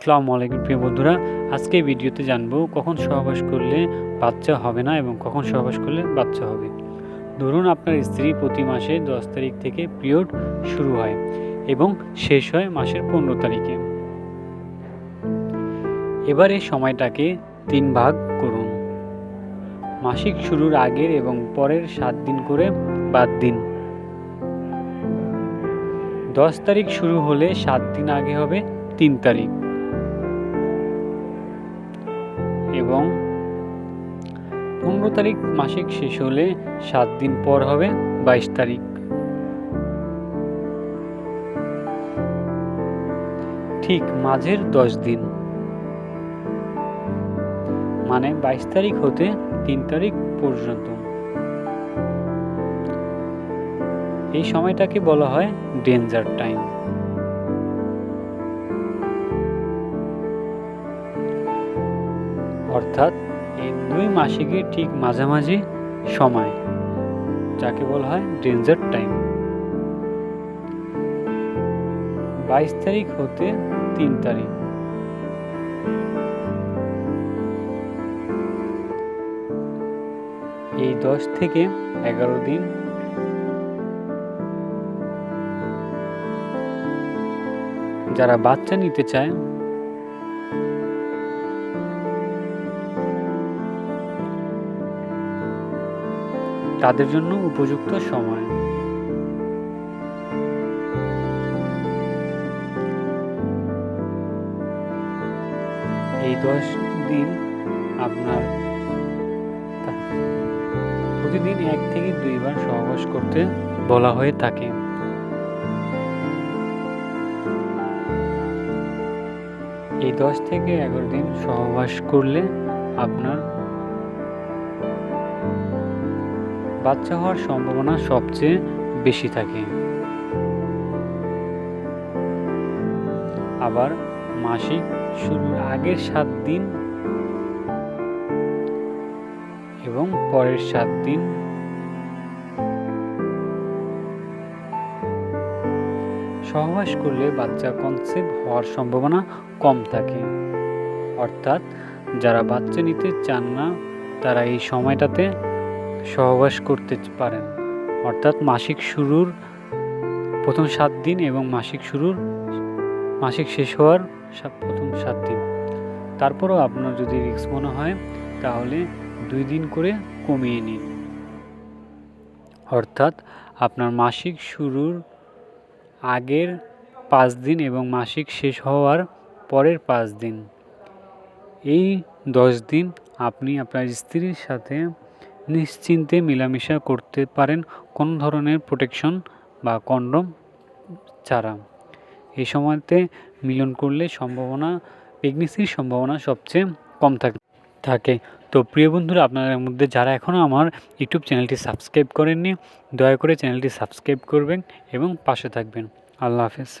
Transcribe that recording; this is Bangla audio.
আসসালামু আলাইকুম প্রিয় বন্ধুরা। আজকে ভিডিওতে জানব কখন সহবাস করলে বাচ্চা হবে না এবং কখন সহবাস করলে বাচ্চা হবে। ধরুন আপনার স্ত্রী প্রতি মাসে দশ তারিখ থেকে পিরিয়ড শুরু হয় এবং শেষ হয় মাসের পনেরো তারিখে। এবার সময়টাকে তিন ভাগ করুন। মাসিক শুরুর আগের এবং পরের সাত দিন করে বাদ দিন। দশ তারিখ শুরু হলে সাত দিন আগে হবে তিন তারিখ। এবং পনেরো তারিখ মাসিক শেষ হলে সাত দিন পর হবে বাইশ তারিখ। ঠিক মাঝের দশ দিন। মানে বাইশ তারিখ হতে তিন তারিখ পর্যন্ত। এই সময়টাকে বলা হয় ডেঞ্জার টাইম। অর্থাৎ এই দুই মাসিকের ঠিক মাঝামাঝি সময়, যাকে বলা হয় ডেঞ্জার টাইম। বাইশ তারিখ হতে তিন তারিখ। এই দশ থেকে এগারো দিন। যারা বাচ্চা নিতে চায় তাদের জন্য উপযুক্ত সময়। এই দশ দিন আপনার প্রতিদিন এক থেকে দুইবার সহবাস করতে বলা হয়ে থাকে। এই দশ থেকে এগারো দিন সহবাস করলে আপনার বাচ্চা হওয়ার সম্ভাবনা সবচেয়ে বেশি থাকে। আবার মাসিক শুরুর আগের সাত দিন এবং পরের সাত দিন। সহবাস করলে বাচ্চা কনসেপ্ট হওয়ার সম্ভাবনা কম থাকে। অর্থাৎ যারা বাচ্চা নিতে চান না, তারা এই সময়টাতে সহবাস করতে পারেন। অর্থাৎ মাসিক শুরুর প্রথম সাত দিন এবং মাসিক শুরুর, মাসিক শেষ হওয়ার প্রথম সাত দিন। তারপরও আপনার যদি রিস্ক মনে হয়, তাহলে দুই দিন করে কমিয়ে নিন। অর্থাৎ আপনার মাসিক শুরুর আগের পাঁচ দিন এবং মাসিক শেষ হওয়ার পরের পাঁচ দিন। এই দশ দিন আপনি আপনার স্ত্রীর সাথে নিশ্চিন্তে মেলামেশা করতে পারেন কোনো ধরনের প্রোটেকশন বা কন্ডম ছাড়া। এই সময়তে মিলন করলে সম্ভাবনা প্রেগনেন্সির সম্ভাবনা সবচেয়ে কম থাকে থাকে। তো প্রিয় বন্ধুরা, আপনাদের মধ্যে যারা এখনও আমার ইউটিউব চ্যানেলটি সাবস্ক্রাইব করেননি, দয়া করে চ্যানেলটি সাবস্ক্রাইব করবেন এবং পাশে থাকবেন। আল্লাহ হাফেজ।